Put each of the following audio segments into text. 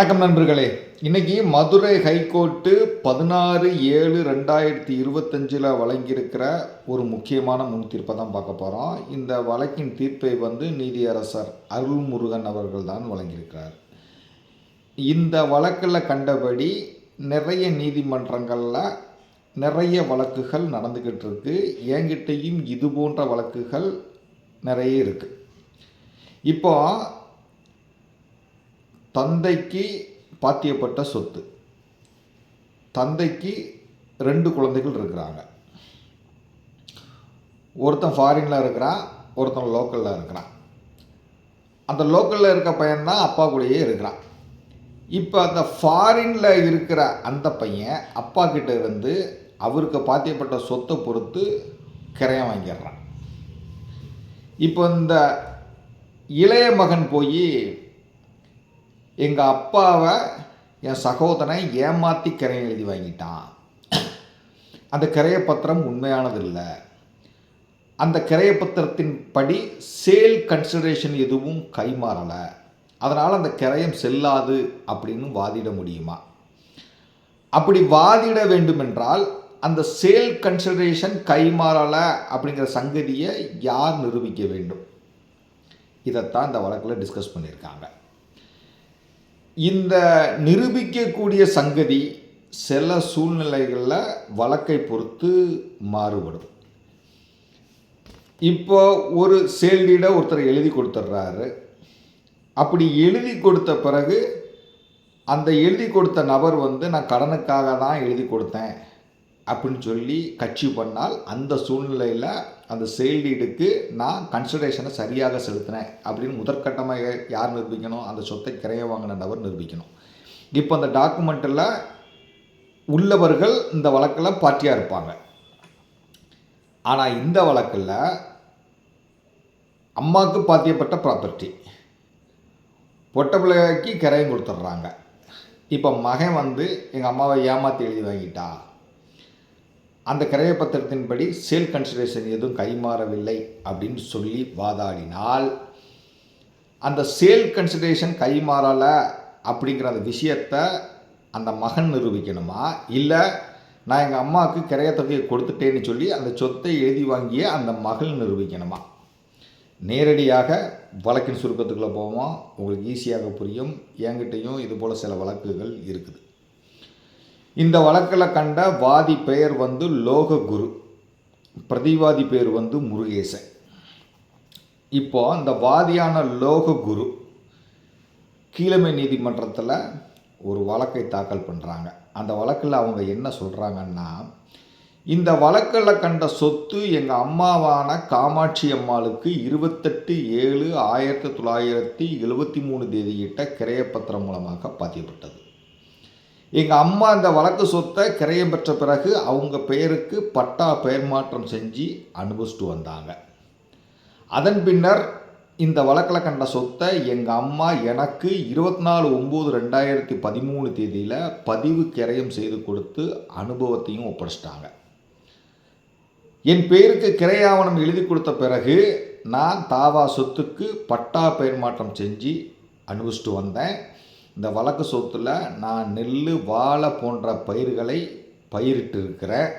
வணக்கம் நண்பர்களே. இன்னைக்கு மதுரை ஹைகோர்ட்டு பதினாறு ஏழு ரெண்டாயிரத்தி இருபத்தஞ்சில் வழங்கியிருக்கிற ஒரு முக்கியமான முன் தீர்ப்பை தான் பார்க்க போகிறோம் இந்த வழக்கின் தீர்ப்பை வந்து நீதியரசர் அருள்முருகன் அவர்கள் தான் வழங்கியிருக்கிறார். இந்த வழக்கில் கண்டபடி நிறைய நீதிமன்றங்களில் நிறைய வழக்குகள் நடந்துக்கிட்டு இருக்கு. என்கிட்டையும் இது போன்ற வழக்குகள் நிறைய இருக்குது இப்போ தந்தைக்கு பாத்தியப்பட்ட சொத்து. தந்தைக்கு ரெண்டு குழந்தைகள் இருக்கிறாங்க. ஒருத்தன் ஃபாரினில் இருக்கிறான் ஒருத்தன் லோக்கலில் இருக்கிறான். அந்த லோக்கலில் இருக்க பையன்தான் அப்பா கூடயே இருக்கிறான். இப்போ அந்த ஃபாரினில் இருக்கிற அந்த பையன் அப்பா கிட்ட இருந்து அவருக்கு பாத்தியப்பட்ட சொத்தை பொறுத்து கிரையம் வாங்கிடுறான். இப்போ இந்த இளைய மகன் போய் எங்கள் அப்பாவை என் சகோதரன் ஏமாற்றி கரையை எழுதி வாங்கிட்டான். அந்த கிரைய பத்திரம் உண்மையானதில்லை. அந்த கிரைய பத்திரத்தின் படி சேல் கன்சிடரேஷன் எதுவும் கைமாறலை. அதனால் அந்த கிரயம் செல்லாது அப்படின்னு வாதிட முடியுமா? அப்படி வாதிட வேண்டுமென்றால் அந்த சேல் கன்சிடரேஷன் கைமாறலை அப்படிங்கிற சங்கதியை யார் நிரூபிக்க வேண்டும்? இதைத்தான் இந்த வழக்கில் டிஸ்கஸ் பண்ணியிருக்காங்க. இந்த நிரூபிக்கக்கூடிய சங்கதி சில சூழ்நிலைகளில் வழக்கை பொறுத்து மாறுபடும் இப்போ ஒரு சேல்டீடை ஒருத்தர் எழுதி கொடுத்துட்றாரு அப்படி எழுதி கொடுத்த பிறகு அந்த எழுதி கொடுத்த நபர் வந்து நான் கடனுக்காக தான் எழுதி கொடுத்தேன் அப்படின்னு சொல்லி கட்சி பண்ணால் அந்த சூழ்நிலையில் அந்த சேல் டீடுக்கு நான் கன்சிடரேஷனை சரியாக செலுத்தினேன். அப்படின்னு முதற்கட்டமாக யார் நிரூபிக்கணும்? அந்த சொத்தை கிரைய வாங்கின நபர் நிரூபிக்கணும். இப்போ அந்த டாக்குமெண்ட்டில் உள்ளவர்கள் இந்த வழக்கில் பார்ட்டியாக இருப்பாங்க. ஆனால் இந்த வழக்கில் அம்மாவுக்கு பாத்தியப்பட்ட ப்ராப்பர்ட்டி பொட்ட பிள்ளைக்கு கிரையம் கொடுத்துட்றாங்க இப்போ மகன் வந்து எங்கள் அம்மாவை ஏமாற்றி எழுதி வாங்கிட்டா? அந்த கிரயப்பத்திரத்தின்படி சேல் கன்சிடரேஷன் எதுவும் கைமாறவில்லை அப்படின்னு சொல்லி வாதாடினால் அந்த சேல் கன்சிடரேஷன் கைமாறலை அப்படிங்கிற அந்த விஷயத்தை அந்த மகன் நிரூபிக்கணுமா? இல்லை நான் எங்கள் அம்மாவுக்கு கிரைய தொகையை கொடுத்துட்டேன்னு சொல்லி அந்த சொத்தை எழுதி வாங்கிய அந்த மகள் நிரூபிக்கணுமா? நேரடியாக வழக்கின் சுருக்கத்துக்குள்ளே போவோம்? உங்களுக்கு ஈஸியாக புரியும். என்கிட்டையும் இது போல் சில வழக்குகள் இருக்குது. இந்த வழக்கில் கண்ட வாதி பெயர் வந்து லோககுரு. பிரதிவாதி பேர் வந்து முருகேசன். இப்போ அந்த வாதியான லோககுரு கீழமை நீதிமன்றத்தில் ஒரு வழக்கை தாக்கல் பண்ணுறாங்க அந்த வழக்கில் அவங்க என்ன சொல்கிறாங்கன்னா இந்த வழக்கில் கண்ட சொத்து எங்கள் அம்மாவான காமாட்சி அம்மாளுக்கு இருபத்தெட்டு ஏழு ஆயிரத்தி தொள்ளாயிரத்தி எழுபத்தி மூணு தேதியிட்ட கிரையப்பத்திரம் மூலமாக பதியப்பட்டது. எங்கள் அம்மா அந்த வழக்கு சொத்தை கிரையம் பெற்ற பிறகு அவங்க பெயருக்கு பட்டா பெயர் மாற்றம் செஞ்சு அனுபவிச்சுட்டு வந்தாங்க. அதன் பின்னர் இந்த வழக்கில் கண்ட சொத்தை எங்கள் அம்மா எனக்கு இருபத்தி நாலு ஒம்பது ரெண்டாயிரத்தி பதிமூணு தேதியில் பதிவு கிரயம் செய்து கொடுத்து அனுபவத்தையும் ஒப்படைச்சிட்டாங்க. என் பேருக்கு கிரையாவணம் எழுதி கொடுத்த பிறகு நான் தாவா சொத்துக்கு பட்டா பெயர் மாற்றம் செஞ்சு அனுபவிச்சுட்டு வந்தேன். இந்த வழக்கு சொத்தில் நான் நெல் வாழை போன்ற பயிர்களை பயிரிட்டு இருக்கிறேன்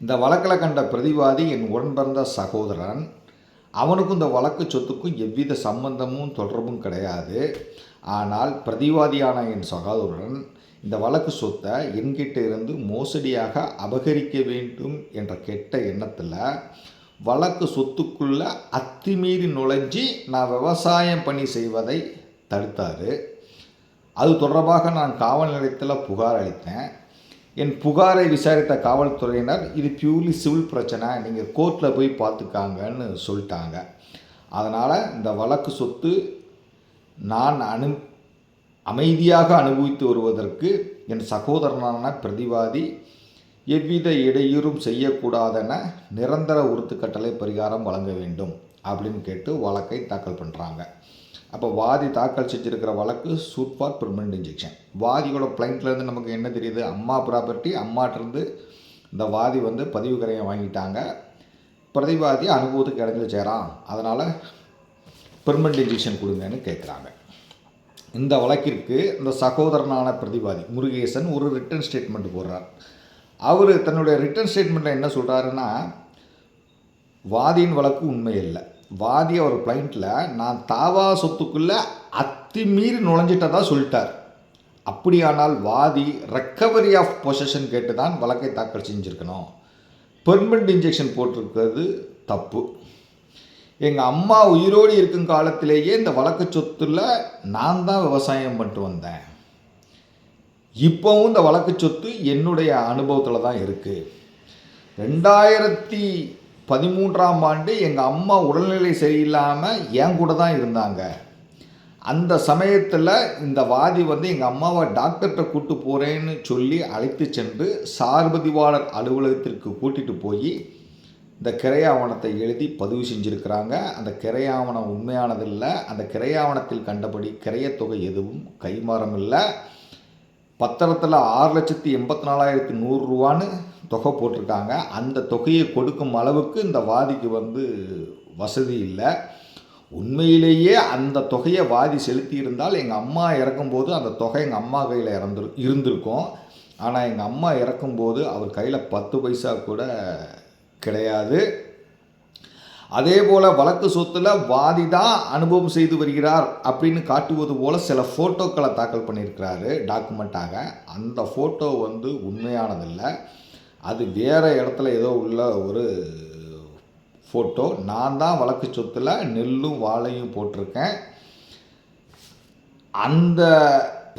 இந்த வழக்கில் கண்ட பிரதிவாதி என் உடன்பிறந்த சகோதரன். அவனுக்கும் இந்த வழக்கு சொத்துக்கும் எவ்வித சம்பந்தமும் தொடர்பும் கிடையாது. ஆனால் பிரதிவாதியான என் சகோதரன் இந்த வழக்கு சொத்தை என்கிட்ட இருந்து மோசடியாக அபகரிக்க வேண்டும் என்ற கெட்ட எண்ணத்தில் வழக்கு சொத்துக்குள்ளே அத்துமீறி நுழைஞ்சி நான் விவசாயம் பணி செய்வதை தடுத்தார். அது தொடர்பாக நான் காவல் நிலையத்தில் புகார் அளித்தேன். என் புகாரை விசாரித்த காவல்துறையினர் இது பியூர்லி சிவில் பிரச்சனை நீங்கள் கோர்ட்டில் போய் பார்த்துக்காங்கன்னு சொல்லிட்டாங்க. அதனால் இந்த வழக்கு சொத்து நான் அனு அமைதியாக அனுபவித்து வருவதற்கு என் சகோதரனான பிரதிவாதி எவ்வித இடையூறும் செய்யக்கூடாதென நிரந்தர உறுத்துக்கட்டளை பரிகாரம் வழங்க வேண்டும் அப்படின்னு கேட்டு வழக்கை தாக்கல் பண்ணுறாங்க அப்போ வாதி தாக்கல் செஞ்சுருக்கிற வழக்கு சூட் ஃபார் பெர்மனன்ட் இன்ஜெக்ஷன் வாதியோட பிளைண்ட்லேருந்து நமக்கு என்ன தெரியுது? அம்மா ப்ராப்பர்ட்டி அம்மாட்டிருந்து இந்த வாதி வந்து பதிவு கரையை வாங்கிட்டாங்க. பிரதிவாதி அனுபவத்துக்கு இடைஞ்சல் சேரான். அதனால் பெர்மனன்ட் இன்ஜெக்ஷன் கொடுங்கன்னு கேட்குறாங்க இந்த வழக்கிற்கு இந்த சகோதரனான பிரதிவாதி முருகேசன் ஒரு ரிட்டன் ஸ்டேட்மெண்ட் போடுறார். அவர் தன்னுடைய ரிட்டன் ஸ்டேட்மெண்ட்டில் என்ன சொல்கிறாருன்னா வாதியின் வழக்கு உண்மை இல்லை வாதி அவர் கிளைண்ட்டில் நான் தாவா சொத்துக்குள்ளே அத்துமீறி நுழைஞ்சிட்டதா சொல்லிட்டார். அப்படியானால் வாதி ரெக்கவரி ஆஃப் பொசஷன் கேட்டு தான் வழக்கை தாக்கல் செஞ்சுருக்கணும். பெர்மனண்ட் இன்ஜெக்ஷன் போட்டிருக்கிறது தப்பு. எங்கள் அம்மா உயிரோடு இருக்கும் காலத்திலேயே இந்த வழக்கு சொத்துல நான் தான் விவசாயம் பண்ணிட்டு வந்தேன். இப்போவும் இந்த வழக்கு சொத்து என்னுடைய அனுபவத்தில் தான் இருக்குது ரெண்டாயிரத்தி பதிமூன்றாம் ஆண்டு எங்கள் அம்மா உடல்நிலை சரியில்லாமல் என் கூட தான் இருந்தாங்க. அந்த சமயத்தில் இந்த வாதி வந்து எங்கள் அம்மாவை டாக்டர்கிட்ட கூட்டு போகிறேன்னு சொல்லி அழைத்து சென்று சார்பதிவாளர் அலுவலகத்திற்கு கூட்டிகிட்டு போய் இந்த கிரையாவணத்தை எழுதி பதிவு செஞ்சுருக்கிறாங்க. அந்த கிரையாவணம் உண்மையானதில்லை. அந்த கிரையாவணத்தில் கண்டபடி கிரையத்தொகை எதுவும் கைமாறம் இல்லை பத்திரத்தில் ஆறு லட்சத்தி எண்பத்தி நாலாயிரத்தி நூறுரூவான்னு தொகை போட்டிருக்காங்க. அந்த தொகையை கொடுக்கும் அளவுக்கு இந்த வாதிக்கு வந்து வசதி இல்லை. உண்மையிலேயே அந்த தொகையை வாதி செலுத்தியிருந்தால் எங்கள் அம்மா இறக்கும்போது அந்த தொகை எங்கள் அம்மா கையில் இறந்துரு இருந்திருக்கும். ஆனால் எங்கள் அம்மா இறக்கும்போது அவர் கையில் பத்து பைசா கூட கிடையாது. அதே போல் வழக்கு சொத்தில் வாதி தான் அனுபவம் செய்து வருகிறார் அப்படின்னு காட்டுவது போல் சில ஃபோட்டோக்களை தாக்கல் பண்ணியிருக்கிறாரு டாக்குமெண்ட்டாக. அந்த ஃபோட்டோ வந்து உண்மையானதில்லை. அது வேறு இடத்துல ஏதோ உள்ள ஒரு ஃபோட்டோ நான் தான் வழக்கு சொத்தில் நெல்லும் வாழையும் போட்டிருக்கேன். அந்த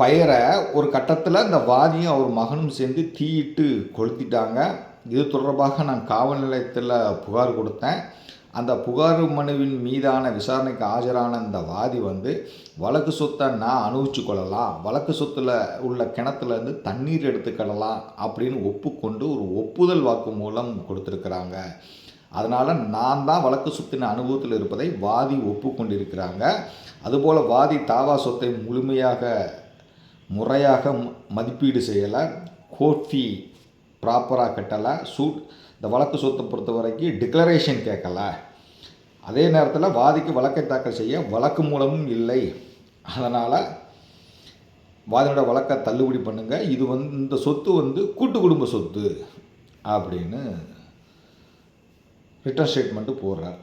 பயிரை ஒரு கட்டத்தில் இந்த வாதியும் அவர் மகனும் சேர்ந்து தீயிட்டு கொளுத்திட்டாங்க. இது தொடர்பாக நான் காவல் நிலையத்தில் புகார் கொடுத்தேன். அந்த புகார் மனுவின் மீதான விசாரணைக்கு ஆஜரான இந்த வாதி வந்து வழக்கு சொத்தை நான் அனுபவிச்சு கொள்ளலாம். வழக்கு சொத்தில் உள்ள கிணத்துலேருந்து தண்ணீர் எடுத்துக்கிடலாம் அப்படின்னு ஒப்புக்கொண்டு ஒரு ஒப்புதல் வாக்கு மூலம் கொடுத்துருக்குறாங்க. அதனால் நான் தான் வழக்கு சொத்தின் அனுபவத்தில் இருப்பதை வாதி ஒப்புக்கொண்டிருக்கிறாங்க. அதுபோல் வாதி தாவா சொத்தை முழுமையாக முறையாக மதிப்பீடு செய்யலை. கோட் ஃபீ ப்ராப்பராக கட்டலை. சூட் இந்த வழக்கு சொத்தை பொறுத்த வரைக்கும் டிக்ளரேஷன் கேட்கல. அதே நேரத்தில் வாதிக்கு வழக்கை தாக்கல் செய்ய வழக்கு மூலமும் இல்லை. அதனால் வாதியோட வழக்கை தள்ளுபடி பண்ணுங்கள் இது வந்து இந்த சொத்து வந்து கூட்டு குடும்ப சொத்து அப்படின்னு ரிட்டர்ன் ஸ்டேட்மெண்ட்டு போடுறார்.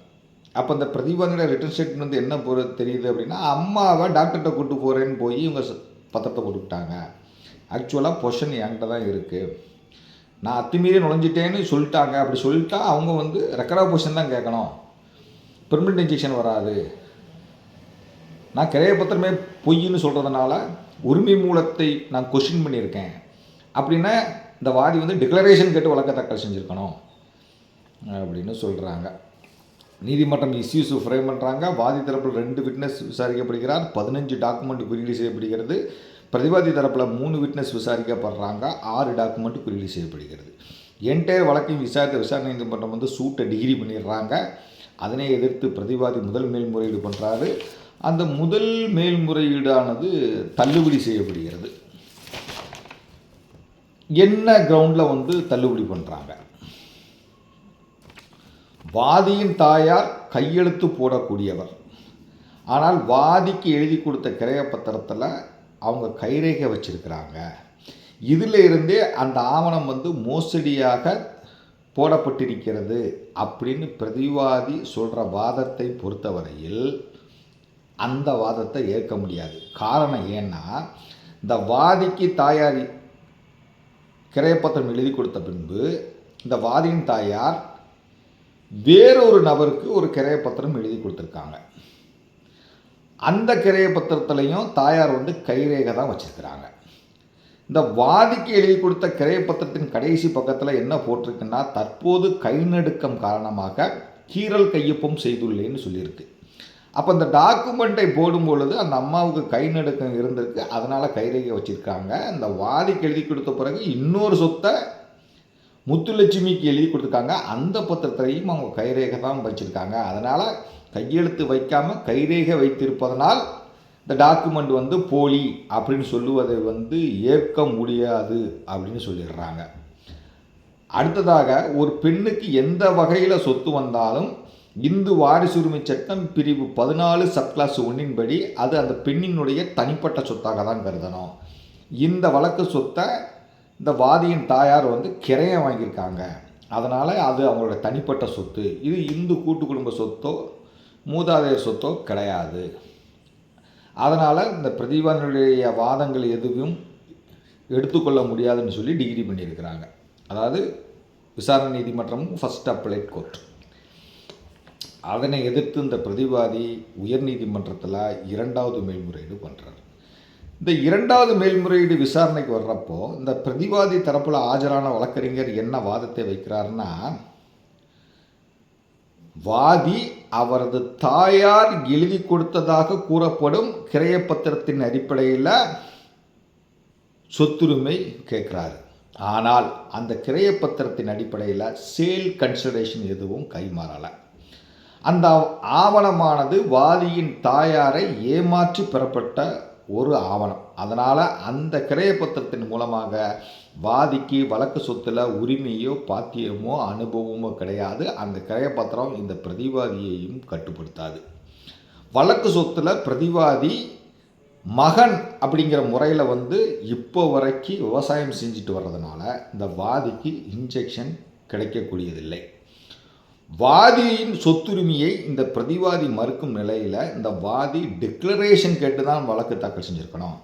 அப்போ இந்த பிரதிவாதியோட ரிட்டர்ன் ஸ்டேட்மெண்ட் வந்து என்ன போகிற தெரியுது அப்படின்னா அம்மாவை டாக்டர்கிட்ட கூட்டு போகிறேன்னு போய் இவங்க பத்திரத்தை கொடுத்துட்டாங்க ஆக்சுவலாக பொஷன் என்கிட்ட தான் இருக்குது நான் அத்துமீறி நுழைஞ்சிட்டேன்னு சொல்லிட்டாங்க. அப்படி சொல்லிட்டா அவங்க வந்து ரெக்கரா பொசிஷன் தான் கேட்கணும். பெர்மனெண்ட் இன்ஜெக்ஷன் வராது. நான் கிரைய பத்திரமே பொய்ன்னு சொல்கிறதுனால உரிமை மூலத்தை நான் கொஷின் பண்ணியிருக்கேன். அப்படின்னா இந்த வாதி வந்து டிக்ளரேஷன் கேட்டு வழக்க தாக்கல் செஞ்சுருக்கணும். அப்படின்னு சொல்கிறாங்க நீதிமன்றம் இஸ்யூஸ் ஃப்ரேம் பண்ணுறாங்க வாதி தரப்பில் ரெண்டு விட்னஸ் விசாரிக்கப்படுகிறார். பதினஞ்சு டாக்குமெண்ட் குறியீடு செய்யப்படுகிறது. பிரதிவாதி தரப்பில் மூணு விட்னஸ் விசாரிக்கப்படுறாங்க. ஆறு டாக்குமெண்ட் குறியீடு செய்யப்படுகிறது. என்டையர் வழக்கையும் விசாரித்த விசாரணை நீதிமன்றம் வந்து சூட்டை டிகிரி பண்ணிடுறாங்க. அதனை எதிர்த்து பிரதிவாதி முதல் மேல்முறையீடு பண்ணுறாரு அந்த முதல் மேல்முறையீடானது தள்ளுபடி செய்யப்படுகிறது. என்ன கிரவுண்டில் வந்து தள்ளுபடி பண்ணுறாங்க வாதியின் தாயார் கையெழுத்து போடக்கூடியவர். ஆனால் வாதிக்கு எழுதி கொடுத்த கிரைய பத்திரத்தில் அவங்க கைரேகை வச்சிருக்கிறாங்க. இதில் இருந்தே அந்த ஆவணம் வந்து மோசடியாக போடப்பட்டிருக்கிறது அப்படின்னு பிரதிவாதி சொல்கிற வாதத்தை பொறுத்தவரையில் அந்த வாதத்தை ஏற்க முடியாது. காரணம் ஏன்னா இந்த வாதிக்கு தாயார் கிரையப்பத்திரம் எழுதி கொடுத்த பின்பு இந்த வாதியின் தாயார் வேறொரு நபருக்கு ஒரு கிரையப்பத்திரம் எழுதி கொடுத்துருக்காங்க. அந்த கிரைய பத்திரத்துலையும் தாயார் வந்து கைரேகை தான் வச்சிருக்கிறாங்க. இந்த வாதிக்கு எழுதி கொடுத்த கிரைய பத்திரத்தின் கடைசி பக்கத்தில் என்ன போட்டிருக்குன்னா தற்போது கை நடுக்கம் காரணமாக கீறல் கையொப்பம் செய்துள்ளேன்னு சொல்லியிருக்கு. அப்போ இந்த டாக்குமெண்ட்டை போடும் பொழுது அந்த அம்மாவுக்கு கை நடுக்கம் இருந்திருக்கு. அதனால் கைரேகை வச்சுருக்காங்க. இந்த வாதிக்கு எழுதி கொடுத்த பிறகு இன்னொரு சொத்தை முத்துலட்சுமிக்கு எழுதி கொடுத்துருக்காங்க. அந்த பத்திரத்தையும் அவங்க கைரேகை தான் வச்சுருக்காங்க. அதனால் கையெழுத்து வைக்காமல் கைரேகை வைத்திருப்பதனால் இந்த டாக்குமெண்ட் வந்து போலி அப்படின்னு சொல்லுவதை வந்து ஏற்க முடியாது அப்படின்னு சொல்லிடுறாங்க. அடுத்ததாக ஒரு பெண்ணுக்கு எந்த வகையில் சொத்து வந்தாலும் இந்து வாரிசுரிமை சட்டம் பிரிவு பதினாலு சப்கிளாஸ் ஒன்றின்படி அது அந்த பெண்ணினுடைய தனிப்பட்ட சொத்தாக தான் கருதணும். இந்த வழக்கு சொத்தை இந்த வாதியின் தாயார் வந்து கிரையம் வாங்கியிருக்காங்க. அதனால் அது அவங்களோட தனிப்பட்ட சொத்து. இது இந்து கூட்டு குடும்ப சொத்தோ மூதாதையர் சொத்தோ கிடையாது. அதனால் இந்த பிரதிவாதனுடைய வாதங்கள் எதுவும் எடுத்துக்கொள்ள முடியாதுன்னு சொல்லி டிகிரி பண்ணியிருக்கிறாங்க. அதாவது விசாரணை நீதிமன்றமும் ஃபஸ்ட் அப்ளைட் கோர்ட் அதனை எதிர்த்து இந்த பிரதிவாதி உயர்நீதிமன்றத்தில் இரண்டாவது மேல்முறையீடு பண்ணுறாரு இந்த இரண்டாவது மேல்முறையீடு விசாரணைக்கு வர்றப்போ இந்த பிரதிவாதி தரப்பில் ஆஜரான வழக்கறிஞர் என்ன வாதத்தை வைக்கிறார்னா வாதி அவரது தாயார் எழுதி கொடுத்ததாக கூறப்படும் கிரையப்பத்திரத்தின் அடிப்படையில் சொத்துரிமை கேட்குறாரு. ஆனால் அந்த கிரையப்பத்திரத்தின் அடிப்படையில் சேல் கன்சிடரேஷன் எதுவும் கைமாறலை. அந்த ஆவணமானது வாதியின் தாயாரை ஏமாற்றி பெறப்பட்ட ஒரு ஆவணம். அதனால் அந்த கிரையப்பத்திரத்தின் மூலமாக வாதிக்கு வழக்கு சொத்தில் உரிமையோ பாத்தியமோ அனுபவமோ கிடையாது. அந்த கிரையப்பத்திரம் இந்த பிரதிவாதியையும் கட்டுப்படுத்தாது. வழக்கு சொத்தில் பிரதிவாதி மகன் அப்படிங்கிற முறையில் வந்து இப்போ வரைக்கும் விவசாயம் செஞ்சுட்டு வர்றதுனால இந்த வாதிக்கு இன்ஜெக்ஷன் கிடைக்கக்கூடியதில்லை. வாதியின் சொத்துரிமையை இந்த பிரதிவாதி மறுக்கும் நிலையில் இந்த வாதி டிக்ளரேஷன் கேட்டு தான் வழக்கு தாக்கல் செஞ்சுருக்கணும்.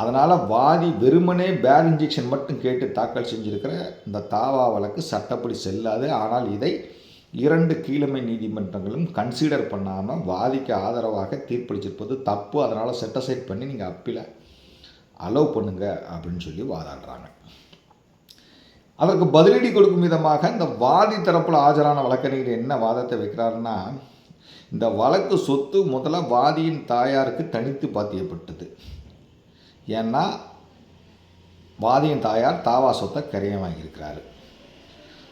அதனால் வாதி வெறுமனே பேர் இன்ஜெக்ஷன் மட்டும் கேட்டு தாக்கல் செஞ்சுருக்கிற இந்த தாவா வழக்கு சட்டப்படி செல்லாது. ஆனால் இதை இரண்டு கீழமை நீதிமன்றங்களும் கன்சிடர் பண்ணாமல் வாதிக்கு ஆதரவாக தீர்ப்பளிச்சிருப்பது தப்பு. அதனால் செட்டசைட் பண்ணி நீங்கள் அப்பீல அலோவ் பண்ணுங்க அப்படின்னு சொல்லி வாதாடுறாங்க. அதற்கு பதிலடி கொடுக்கும் விதமாக இந்த வாதி தரப்பில் ஆஜரான வழக்கறிஞர் என்ன வாதத்தை வைக்கிறாருன்னா இந்த வழக்கு சொத்து முதல்ல வாதியின் தாயாருக்கு தனித்து பாத்தியப்பட்டது. ஏன்னா வாதியின் தாயார் தாவா சொத்தை கிரையம் வாங்கியிருக்கிறாரு.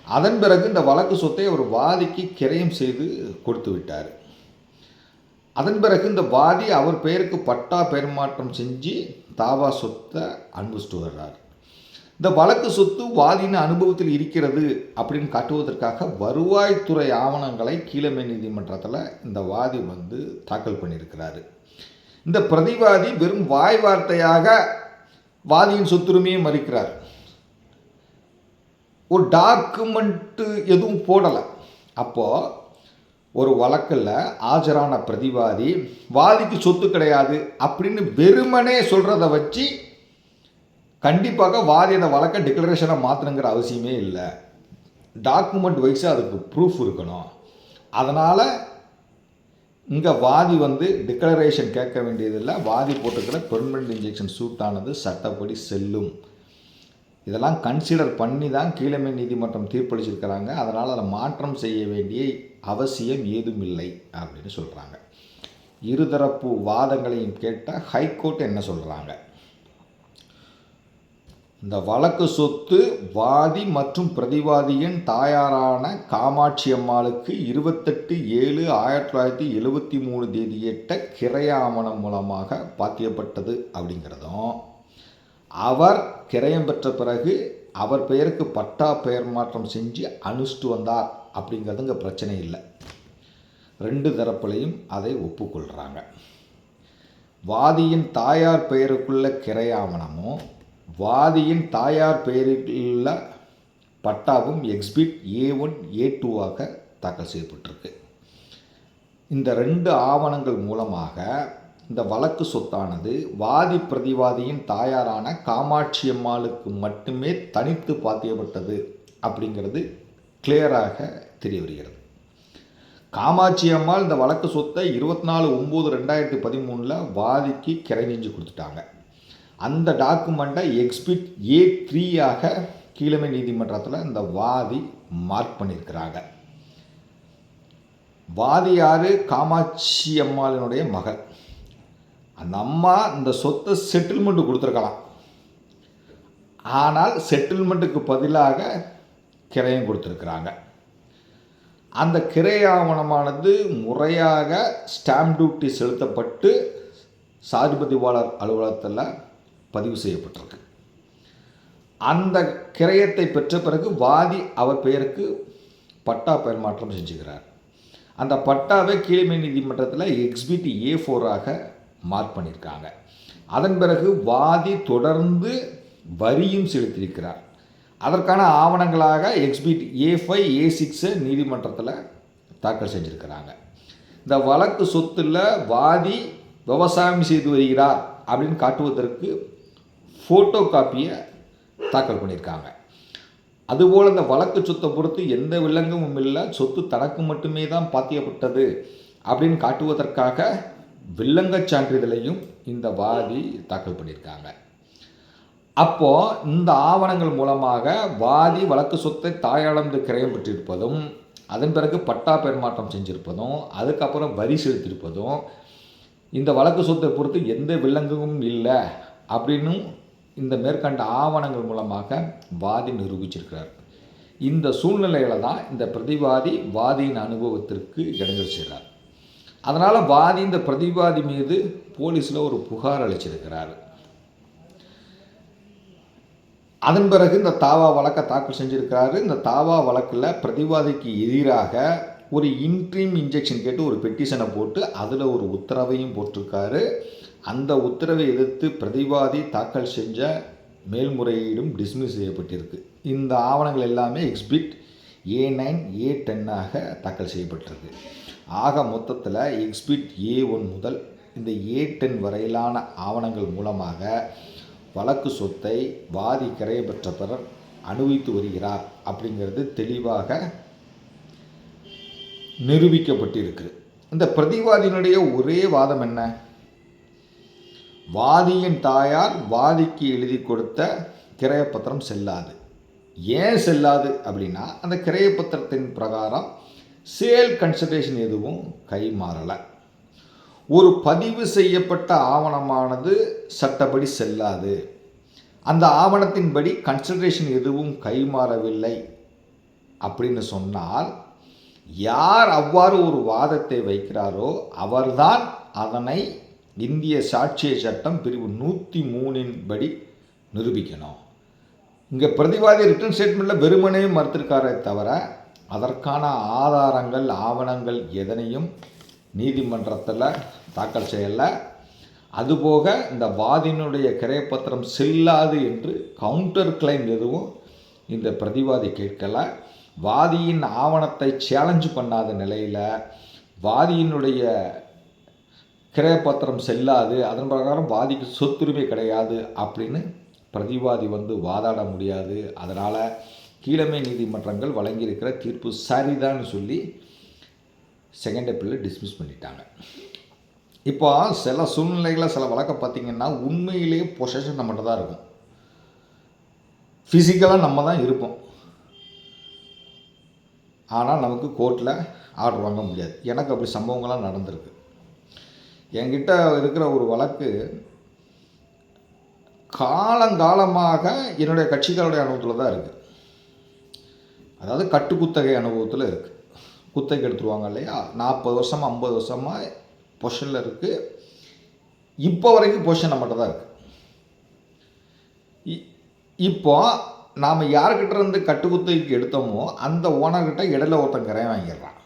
அதன் பிறகு இந்த வழக்கு சொத்தை அவர் வாதிக்கு கிரையம் செய்து கொடுத்து விட்டார். அதன் பிறகு இந்த வாதி அவர் பெயருக்கு பட்டா பெருமாற்றம் செஞ்சு தாவா சொத்தை அனுபவிச்சுட்டு வர்றார் இந்த வழக்கு சொத்து வாதியின் அனுபவத்தில் இருக்கிறது அப்படின்னு காட்டுவதற்காக வருவாய்த்துறை ஆவணங்களை கீழமை நீதிமன்றத்தில் இந்த வாதி வந்து தாக்கல் பண்ணியிருக்கிறாரு. இந்த பிரதிவாதி வெறும் வாய் வார்த்தையாக வாதியின் சொத்துரிமையை மறுக்கிறார். ஒரு டாக்குமெண்ட்டு எதுவும் போடலை. அப்போது ஒரு வழக்கில் ஆஜரான பிரதிவாதி வாதிக்கு சொத்து கிடையாது அப்படின்னு வெறுமனே சொல்கிறத வச்சு கண்டிப்பாக வாதி அந்த வழக்கை டிக்ளரேஷனை மாற்றணுங்கிற அவசியமே இல்லை. டாக்குமெண்ட் வைஸாக அதுக்கு ப்ரூஃப் இருக்கணும். அதனால் இங்கே வாதி வந்து டிக்ளரேஷன் கேட்க வேண்டியதில்லை. வாதி போட்டுக்கிற பெர்மனெண்ட் இன்ஜெக்ஷன் சூட்டானது சட்டப்படி செல்லும். இதெல்லாம் கன்சிடர் பண்ணி தான் கீழமை நீதிமன்றம் தீர்ப்பளிச்சிருக்கிறாங்க. அதனால் அதை மாற்றம் செய்ய வேண்டிய அவசியம் ஏதும் இல்லை அப்படின்னு சொல்கிறாங்க இருதரப்பு வாதங்களையும் கேட்டால் ஹைகோர்ட் என்ன சொல்கிறாங்க இந்த வழக்கு சொத்து வாதி மற்றும் பிரதிவாதியின் தாயாரான காமாட்சி அம்மாளுக்கு இருபத்தெட்டு ஏழு ஆயிரத்தி தொள்ளாயிரத்தி எழுபத்தி மூணு தேதியிட்ட கிரையாமணம் மூலமாக பாத்தியப்பட்டது அப்படிங்கிறதும் அவர் கிரயம் பெற்ற பிறகு அவர் பெயருக்கு பட்டா பெயர் மாற்றம் செஞ்சு அனுஷ்டு வந்தார் அப்படிங்கிறது இங்கே பிரச்சனை இல்லை. ரெண்டு தரப்புலையும் அதை ஒப்புக்கொள்கிறாங்க வாதியின் தாயார் பெயருக்குள்ள கிரையாவணமும் வாதியின் தாயார் பெயரில் பட்டாவும் எக்ஸ்பிட் ஏ ஒன் ஏ டூவாக தாக்கல் செய்யப்பட்டிருக்கு. இந்த ரெண்டு ஆவணங்கள் மூலமாக இந்த வழக்கு சொத்தானது வாதி பிரதிவாதியின் தாயாரான காமாட்சி அம்மாளுக்கு மட்டுமே தனித்து பாத்தியப்பட்டது அப்படிங்கிறது கிளியராக தெரிய வருகிறது. காமாட்சி அம்மாள் இந்த வழக்கு சொத்தை இருபத்தி நாலு ஒம்பது ரெண்டாயிரத்தி பதிமூணில் வாதிக்கு கிரை நெஞ்சு கொடுத்துட்டாங்க. அந்த டாக்குமெண்ட்டை எக்ஸ்பிட் ஏ த்ரீயாக கீழமை நீதிமன்றத்தில் இந்த வாதி மார்க் பண்ணியிருக்கிறாங்க வாதியார் காமாட்சி அம்மாளினுடைய மகள். அந்த அம்மா இந்த சொத்தை செட்டில்மெண்ட்டு கொடுத்துருக்கலாம். ஆனால் செட்டில்மெண்ட்டுக்கு பதிலாக கிரையம் கொடுத்துருக்குறாங்க. அந்த கிரை ஆவணமானது முறையாக ஸ்டாம்ப் டியூட்டி செலுத்தப்பட்டு சாதிபதிவாளர் அலுவலகத்தில் பதிவு செய்யப்பட்டிருக்கு. அந்த கிரயத்தை பெற்ற பிறகு வாதி அவர் பெயருக்கு பட்டா பெயர் மாற்றம் செஞ்சுக்கிறார் அந்த பட்டாவை கீழ்மை நீதிமன்றத்தில் எக்ஸ்பிட் ஏ ஃபோராக மார்க் பண்ணியிருக்காங்க. அதன் பிறகு வாதி தொடர்ந்து வரியும் செலுத்தியிருக்கிறார். அதற்கான ஆவணங்களாக எக்ஸ்பிட் ஏ ஃபைவ் ஏ சிக்ஸை நீதிமன்றத்தில் தாக்கல் செஞ்சுருக்கிறாங்க. இந்த வழக்கு சொத்தில் வாதி விவசாயம் செய்து வருகிறார் அப்படின்னு காட்டுவதற்கு ஃபோட்டோ காப்பியை தாக்கல் பண்ணியிருக்காங்க. அதுபோல் இந்த வழக்கு சொத்தை பொறுத்து எந்த வில்லங்கமும் இல்லை சொத்து தனக்கு மட்டுமே தான் பாத்தியப்பட்டது அப்படின்னு காட்டுவதற்காக வில்லங்கச் சான்றிதழையும் இந்த வாதி தாக்கல் பண்ணியிருக்காங்க. அப்போது இந்த ஆவணங்கள் மூலமாக வாதி வழக்கு சொத்தை தாயாளந்து கிரயம் பெற்றிருப்பதும் அதன் பிறகு பட்டா பெருமாற்றம் செஞ்சிருப்பதும் அதுக்கப்புறம் வரி செலுத்தியிருப்பதும் இந்த வழக்கு சொத்தை பொறுத்து எந்த வில்லங்கமும் இல்லை அப்படின்னும் இந்த மேற்கண்ட ஆவணங்கள் மூலமாக வாதி நிரூபிச்சிருக்கிறார். இந்த சூழ்நிலையில தான் இந்த பிரதிவாதி வாதியின் அனுபவத்திற்கு இடங்கள் செய்கிறார். அதனால் வாதி இந்த பிரதிவாதி மீது போலீஸில் ஒரு புகார் அளிச்சிருக்கிறார். அதன் பிறகு இந்த தாவா வழக்கை தாக்கல் செஞ்சிருக்காரு இந்த தாவா வழக்கில் பிரதிவாதிக்கு எதிராக ஒரு இன்ட்ரீம் இன்ஜெக்ஷன் கேட்டு ஒரு பெட்டிஷனை போட்டு அதில் ஒரு உத்தரவையும் போட்டிருக்காரு. அந்த உத்தரவை எதிர்த்து பிரதிவாதி தாக்கல் செஞ்ச மேல்முறையீடும் டிஸ்மிஸ் செய்யப்பட்டிருக்கு. இந்த ஆவணங்கள் எல்லாமே எக்ஸ்பிட் ஏ நைன் ஏ டென்னாக தாக்கல் செய்யப்பட்டிருக்கு. ஆக மொத்தத்தில் எக்ஸ்பிட் ஏ ஒன் முதல் இந்த ஏ டென் வரையிலான ஆவணங்கள் மூலமாக வழக்கு சொத்தை வாதி கரையை பிறர் அனுபவித்து வருகிறார் அப்படிங்கிறது தெளிவாக நிரூபிக்கப்பட்டிருக்கு. இந்த பிரதிவாதியினுடைய ஒரே வாதம் என்ன? வாதியின் தாயார் வாதிக்கு எழுதி கொடுத்த கிரயப்பத்திரம் செல்லாது. ஏன் செல்லாது அப்படின்னா அந்த கிரயப்பத்திரத்தின் பிரகாரம் சேல் கன்சல்டேஷன் எதுவும் கை மாறலை. ஒரு பதிவு செய்யப்பட்ட ஆவணமானது சட்டப்படி செல்லாது. அந்த ஆவணத்தின்படி கன்சல்டேஷன் எதுவும் கைமாறவில்லை அப்படின்னு சொன்னால் யார் அவ்வாறு ஒரு வாதத்தை வைக்கிறாரோ அவர்தான் அதனை இந்திய சாட்சிய சட்டம் பிரிவு நூற்றி மூணின் படி நிரூபிக்கணும். இங்கே பிரதிவாதி ரிட்டன் ஸ்டேட்மெண்ட்டில் வெறுமனே மறுத்திருக்காரே தவிர அதற்கான ஆதாரங்கள் ஆவணங்கள் எதனையும் நீதிமன்றத்தில் தாக்கல் செய்யலை. அதுபோக இந்த வாதியினுடைய கிரைப்பத்திரம் செல்லாது என்று கவுண்டர் கிளைம் எதுவும் இந்த பிரதிவாதி கேட்கலை. வாதியின் ஆவணத்தை சேலஞ்சு பண்ணாத நிலையில் வாதியினுடைய கிரயப்பத்திரம் செல்லாது அதன் பிரகாரம் வாதிக்கு சொத்துரிமை கிடையாது அப்படின்னு பிரதிவாதி வந்து வாதாட முடியாது. அதனால் கீழமை நீதிமன்றங்கள் வழங்கியிருக்கிற தீர்ப்பு சரிதான்னு சொல்லி செகண்ட் அப்பில் டிஸ்மிஸ் பண்ணிட்டாங்க. இப்போ சில சூழ்நிலைகளில் சில வழக்கம் பார்த்திங்கன்னா உண்மையிலேயே பொசஷன் நம்மகிட்ட தான் இருக்கும். ஃபிசிக்கலாக நம்ம தான் இருப்போம். ஆனால் நமக்கு கோர்ட்டில் ஆர்டர் வாங்க முடியாது. எனக்கு அப்படி சம்பவங்கள்லாம் நடந்திருக்கு. என்கிட்ட இருக்கிற ஒரு வழக்கு காலங்காலமாக என்னுடைய கட்சிகளுடைய அனுபவத்தில் தான் இருக்குது அதாவது கட்டுக்குத்தகை அனுபவத்தில் இருக்குது குத்தகை எடுத்துருவாங்க இல்லையா? நாற்பது வருஷமாக ஐம்பது வருஷமாக பொஷனில் இருக்குது இப்போ வரைக்கும் பொஷன் நம்மகிட்ட தான் இருக்குது இப்போ நாம் யார்கிட்ட இருந்து கட்டுக்குத்தகைக்கு எடுத்தோமோ அந்த ஓனர்கிட்ட இடையில ஒருத்தன் கிரையம் வாங்கிடுறான்.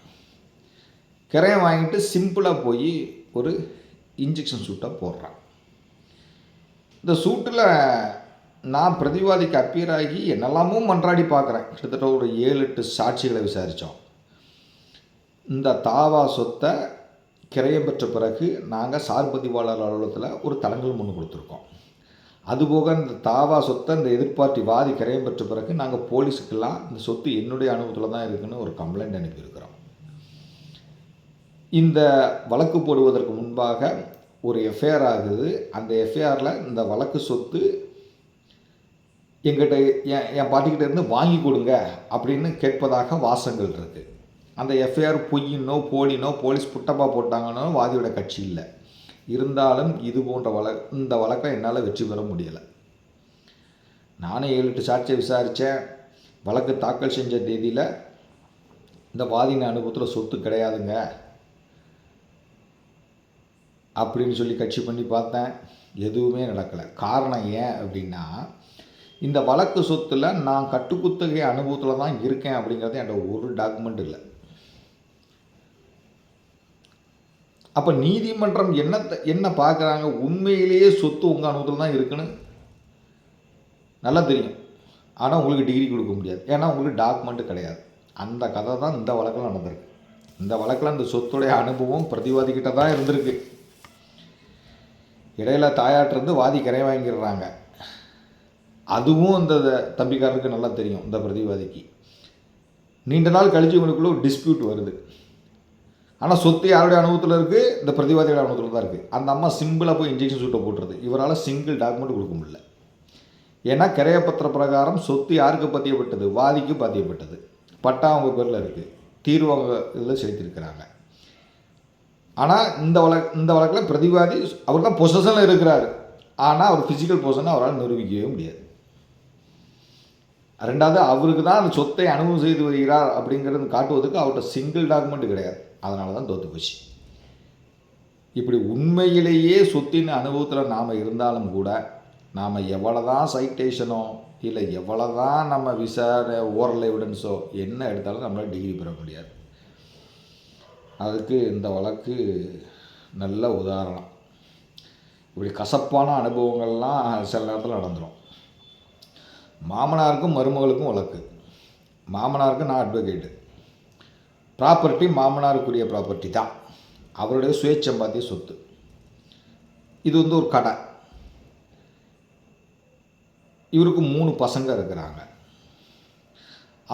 கிரையம் வாங்கிட்டு சிம்பிளாக போய் ஒரு இன்ஜெக்ஷன் சூட்டாக போடுறான். இந்த சூட்டில் நான் பிரதிவாதிக்கு அப்பியர் ஆகி என்னெல்லாமோ மன்றாடி பார்க்குறேன். கிட்டத்தட்ட ஒரு ஏழு எட்டு சாட்சிகளை விசாரித்தோம் இந்த தாவா சொத்தை கிரயம் பெற்ற பிறகு நாங்கள் சார் பதிவாளர் அலுவலகத்தில் ஒரு தளங்கள் முன்னு கொடுத்துருக்கோம். அதுபோக இந்த தாவா சொத்தை இந்த எதிர்பார்ட்டி வாதி கிரயம் பெற்ற பிறகு நாங்கள் போலீஸுக்கெல்லாம் இந்த சொத்து என்னுடைய அனுபவத்தில் தான் இருக்குதுன்னு ஒரு கம்ப்ளைண்ட் அனுப்பியிருக்கிறோம். இந்த வழக்கு போடுவதற்கு முன்பாக ஒரு எஃப்ஐஆர் ஆகுது. அந்த எஃப்ஐஆரில் இந்த வழக்கு சொத்து எங்கிட்ட என் என் பாட்டிக்கிட்ட இருந்து வாங்கி கொடுங்க அப்படின்னு கேட்பதாக வாசங்கள் இருக்குது அந்த எஃப்ஐஆர் பொய்யினோ போலினோ போலீஸ் புட்டப்பா போட்டாங்கன்னோ வாதியோட கட்சி இல்லை. இருந்தாலும் இது போன்ற வழ இந்த வழக்கை என்னால் வெற்றி பெற முடியலை. நானும் ஏழு எட்டு சாட்சியை விசாரித்தேன் வழக்கு தாக்கல் செஞ்ச தேதியில் இந்த வாதின அனுபவத்தில் சொத்து கிடையாதுங்க. அப்படின்னு சொல்லி கட்சி பண்ணி பார்த்தேன். எதுவுமே நடக்கலை. காரணம் ஏன் அப்படின்னா இந்த வழக்கு சொத்தில் நான் கட்டுக்குத்தகை அனுபவத்தில் தான் இருக்கேன் அப்படிங்கிறது என்கிட்ட ஒரு டாக்குமெண்ட் இல்லை. அப்போ நீதிமன்றம் என்னத்தை என்ன பார்க்குறாங்க? உண்மையிலேயே சொத்து உங்கள் அனுபவத்தில் தான் இருக்குன்னு. நல்லா தெரியும். ஆனால் உங்களுக்கு டிகிரி கொடுக்க முடியாது. ஏன்னா உங்களுக்கு டாக்குமெண்ட்டு கிடையாது. அந்த கதை தான் இந்த வழக்கில் நடந்திருக்கு. இந்த வழக்கில் அந்த சொத்துடைய அனுபவம் பிரதிவாதிக்கிட்ட தான் இருந்திருக்கு. இடையில தாயாட்டிருந்து வாதி கரை வாங்கிடுறாங்க. அதுவும் அந்த தம்பிக்காரருக்கு நல்லா தெரியும் இந்த பிரதிவாதிக்கு. நீண்ட நாள் கழிச்சு இவங்களுக்குள்ள ஒரு டிஸ்பியூட் வருது. ஆனால் சொத்து யாருடைய அனுபவத்தில் இருக்குது இந்த பிரதிவாதியோட அனுபவத்தில் தான் இருக்குது அந்த அம்மா சிம்பிளாக போய் இன்ஜெக்ஷன் சூட்டை போட்டுருது இவரால் சிங்கிள் டாக்குமெண்ட் கொடுக்க முடியல. ஏன்னா கிரையப்பத்திர பிரகாரம் சொத்து யாருக்கு பதியப்பட்டது வாதிக்கு பத்தியப்பட்டது. பட்டா அவங்க பேரில் இருக்குது தீர்வு அவங்க இதில் செலுத்தியிருக்கிறாங்க. ஆனால் இந்த வழக்கு இந்த வழக்கில் பிரதிவாதி அவர் தான் பொசஷனில் இருக்கிறார். ஆனால் அவர் ஃபிசிக்கல் பொசனை அவரால் நிரூபிக்கவே முடியாது. ரெண்டாவது அவருக்கு தான் அந்த சொத்தை அனுபவம் செய்து வருகிறார் அப்படிங்கிறது காட்டுவதற்கு அவர்கிட்ட சிங்கிள் டாக்குமெண்ட் கிடையாது. அதனால தான் தோற்று போச்சு. இப்படி உண்மையிலேயே சொத்தின் அனுபவத்தில் நாம் இருந்தாலும் கூட நாம் எவ்வளோ தான் சைட்டேஷனோ இல்லை எவ்வளோ தான் நம்ம விசாரணை ஓரல் எவிடன்ஸோ என்ன எடுத்தாலும் நம்மளால் டிகிரி பெற முடியாது. அதுக்கு இந்த வழக்கு நல்ல உதாரணம். இப்படி கசப்பான அனுபவங்கள்லாம் சில நேரத்தில் நடந்துடும் மாமனாருக்கும் மருமகளுக்கும் வழக்கு. மாமனாருக்கு நான் அட்வொகேட்டு ப்ராப்பர்ட்டி மாமனாருக்குரிய ப்ராப்பர்ட்டி தான். அவருடைய சுயச்சம்பாத்திய சொத்து. இது வந்து ஒரு கடை. இவருக்கு மூணு பசங்க இருக்கிறாங்க.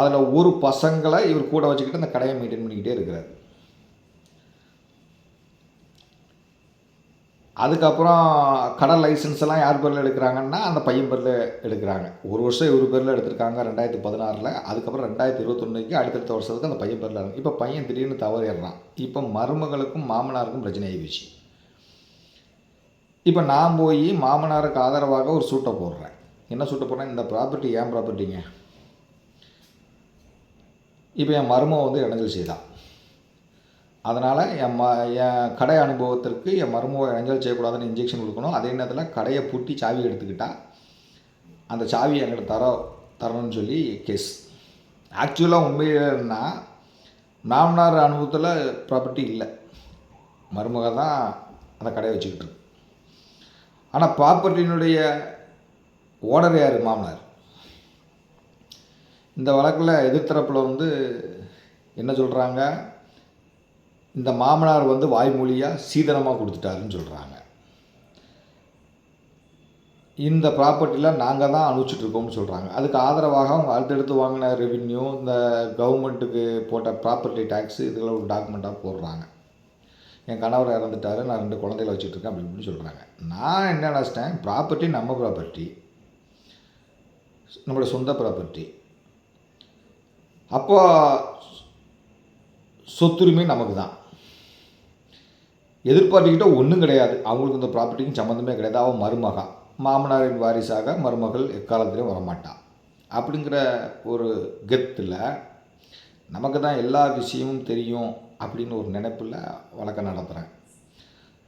அதில் ஒரு பசங்களை இவர் கூட வச்சுக்கிட்டு அந்த கடையை மெயின்டைன் பண்ணிக்கிட்டே இருக்கிறார். அதுக்கப்புறம் கடன் லைசன்ஸ் எல்லாம் யார் பேரில் எடுக்கிறாங்கன்னா அந்த பையன் பேரில் எடுக்கிறாங்க. ஒரு வருஷம் இவர் பேரில் எடுத்திருக்காங்க ரெண்டாயிரத்தி பதினாறில். அதுக்கப்புறம் ரெண்டாயிரத்தி இருபத்தொன்னுக்கு அடுத்தடுத்த வருஷத்துக்கு அந்த பையன் பேரில் இப்போ பையன் திடீர்னு தவறிடுறான் இப்போ மருமகளுக்கும் மாமனாருக்கும் பிரச்சனை ஆகிடுச்சு இப்போ நான் போய் மாமனாருக்கு ஆதரவாக ஒரு சூட்டை போடுறேன். என்ன சூட்டை போடுறேன்? இந்த ப்ராப்பர்ட்டி ஏன் ப்ராப்பர்ட்டிங்க இப்போ என் மருமக வந்து இடைஞ்சல் செய்தான் அதனால் என் ம என் கடை அனுபவத்திற்கு என் மருமக இடைஞ்சல் செய்யக்கூடாதுன்னு இன்ஜெக்ஷன் கொடுக்கணும். அதே நேரத்தில் கடையை பூட்டி சாவி எடுத்துக்கிட்டால் அந்த சாவி என்கிட்ட தர தரணும்னு சொல்லி கேஸ் ஆக்சுவலாக உண்மையிலன்னா மாமனார் அனுபவத்தில் ப்ராப்பர்ட்டி இல்லை. மருமக தான் அந்த கடையை வச்சுக்கிட்டு இருக்கு. ஆனால் ப்ராப்பர்ட்டியினுடைய ஓனர் யார்? மாமனார். இந்த வழக்கில் எதிர்த்தரப்பில் வந்து என்ன சொல்கிறாங்க இந்த மாமனார் வந்து வாய்மொழியாக சீதனமாக கொடுத்துட்டாருன்னு சொல்கிறாங்க இந்த ப்ராப்பர்ட்டியில் நாங்கள் தான் அனுப்பிச்சிட்ருக்கோம்னு சொல்கிறாங்க அதுக்கு ஆதரவாக அவங்க அடுத்தடுத்து வாங்கின ரெவின்யூ இந்த கவர்மெண்ட்டுக்கு போட்ட ப்ராப்பர்ட்டி டேக்ஸ் இதெல்லாம் ஒரு டாக்குமெண்ட்டாக போடுறாங்க. என் கணவர் இறந்துட்டாரு நான் ரெண்டு குழந்தைகளை வச்சுட்ருக்கேன் அப்படி இப்படின்னு சொல்கிறாங்க நான் என்ன நினச்சிட்டேன்? ப்ராப்பர்ட்டி நம்ம ப்ராப்பர்ட்டி நம்மளோட சொந்த ப்ராப்பர்ட்டி அப்போ சொத்துரிமை நமக்கு தான். எதிர்பார்ட்டிக்கிட்ட ஒன்றும் கிடையாது. அவங்களுக்கு இந்த ப்ராப்பர்ட்டிக்கும் சம்மந்தமே கிடையாது. அவன் மருமகா. மாமனாரின் வாரிசாக மருமகள் எக்காலத்திலையும் வரமாட்டான் அப்படிங்கிற ஒரு கெத்தில் நமக்கு தான் எல்லா விஷயமும் தெரியும் அப்படின்னு ஒரு நினைப்பில் வழக்கம் நடத்துகிறேன்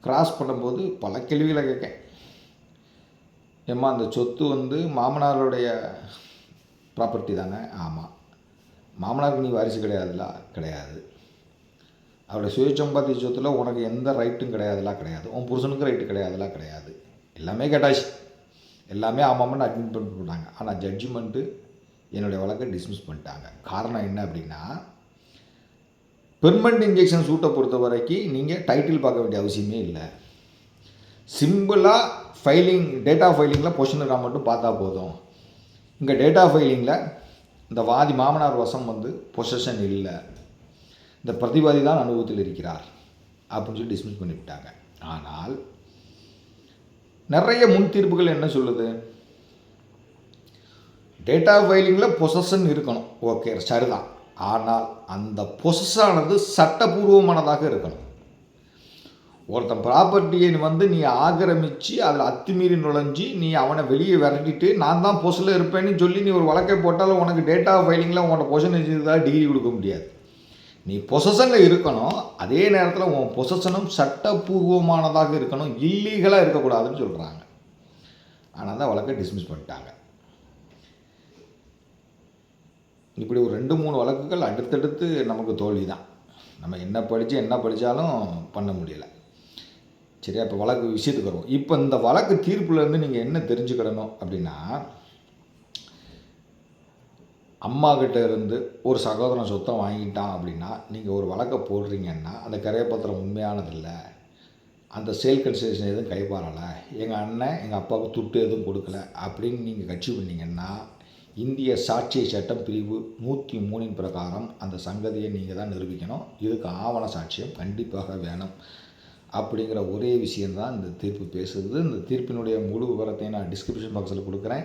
கிராஸ் பண்ணும்போது பல கேள்விகளை கேட்கேன். ஏம்மா அந்த சொத்து வந்து மாமனாருடைய ப்ராப்பர்ட்டி தானே? ஆமாம் மாமனாருக்கு நீ வாரிசு கிடையாதுல? கிடையாது. அவருடைய சுயசம்பாத்திய சொத்தில் உனக்கு எந்த ரைட்டும் கிடையாதுலாம் கிடையாது. உன் புருஷனுக்கு ரைட்டு கிடையாதுலாம் கிடையாது. எல்லாமே கேட்டாச்சு. எல்லாமே ஆமாம்னு அட்மிட் பண்ணிட்டு போட்டாங்க ஆனால் ஜட்ஜ்மெண்ட்டு என்னுடைய வழக்கை டிஸ்மிஸ் பண்ணிட்டாங்க. காரணம் என்ன அப்படின்னா பெர்மனண்ட் இன்ஜெக்ஷன் சூட்டை பொறுத்த வரைக்கும் நீங்கள் டைட்டில் பார்க்க வேண்டிய அவசியமே இல்லை. சிம்பிளாக ஃபைலிங் டேட்டா ஃபைலிங்கில் பொசிஷன் இருக்கா மட்டும் பார்த்தா போதும். இங்கே டேட்டா ஃபைலிங்கில் இந்த வாதி மாமனார் வசம் வந்து பொசஷன் இல்லை. இந்த பிரதிவாதி தான் அனுபவத்தில் இருக்கிறார் அப்படின்னு சொல்லி டிஸ்மிஸ் பண்ணிவிட்டாங்க. ஆனால் நிறைய முன் தீர்ப்புகள் என்ன சொல்லுது? டேட்டா ஃபைலிங்கில் பொசஷன் இருக்கணும். ஓகே சரிதான். ஆனால் அந்த பொசஸானது சட்டபூர்வமானதாக இருக்கணும். ஒருத்தன் ப்ராப்பர்ட்டியை வந்து நீ ஆக்கிரமித்து அதில் அத்துமீறி நுழைஞ்சி நீ அவனை வெளியே விரட்டிட்டு நான் தான் பொசில் இருப்பேன்னு சொல்லி நீ ஒரு வழக்கை போட்டாலும் உனக்கு டேட்டா ஃபைலிங்கில் உன்னோட பொசன் தான் டிகிரி கொடுக்க முடியாது. நீ பொசஷனில் இருக்கணும் அதே நேரத்தில் உன் பொசஷனும் சட்டப்பூர்வமானதாக இருக்கணும் இல்லீகலாக இருக்கக்கூடாதுன்னு சொல்கிறாங்க ஆனால் தான் வழக்கை டிஸ்மிஸ் பண்ணிட்டாங்க. இப்படி ஒரு ரெண்டு மூணு வழக்குகள் அடுத்தடுத்து நமக்கு தோல்வி தான் நம்ம என்ன படித்து என்ன படித்தாலும் பண்ண முடியலை. சரியா இப்போ வழக்கு விஷயத்துக்கு வருவோம். இப்போ இந்த வழக்கு தீர்ப்புலேருந்து நீங்கள் என்ன தெரிஞ்சுக்கிடணும் அப்படின்னா அம்மா கிட்ட இருந்து ஒரு சகோதரன் சொத்தம் வாங்கிட்டான் அப்படின்னா நீங்கள் ஒரு வழக்கை போடுறீங்கன்னா அந்த கரையப்பத்திரம் உண்மையானதில்லை. அந்த சேல் கன்சேஷன் எதுவும் கைப்பாறலை எங்கள் அண்ணன் எங்கள் அப்பாவுக்கு துட்டு எதுவும் கொடுக்கல அப்படின்னு நீங்கள் கட்சி பண்ணிங்கன்னா இந்திய சாட்சிய சட்டம் பிரிவு நூற்றி மூணின் பிரகாரம் அந்த சங்கதியை நீங்கள் தான் நிரூபிக்கணும். இதுக்கு ஆவண சாட்சியம் கண்டிப்பாக வேணும். அப்படிங்கிற ஒரே விஷயந்தான் இந்த தீர்ப்பு பேசுகிறது இந்த தீர்ப்பினுடைய முழு விவரத்தை நான் டிஸ்கிரிப்ஷன் பாக்ஸில் கொடுக்குறேன்.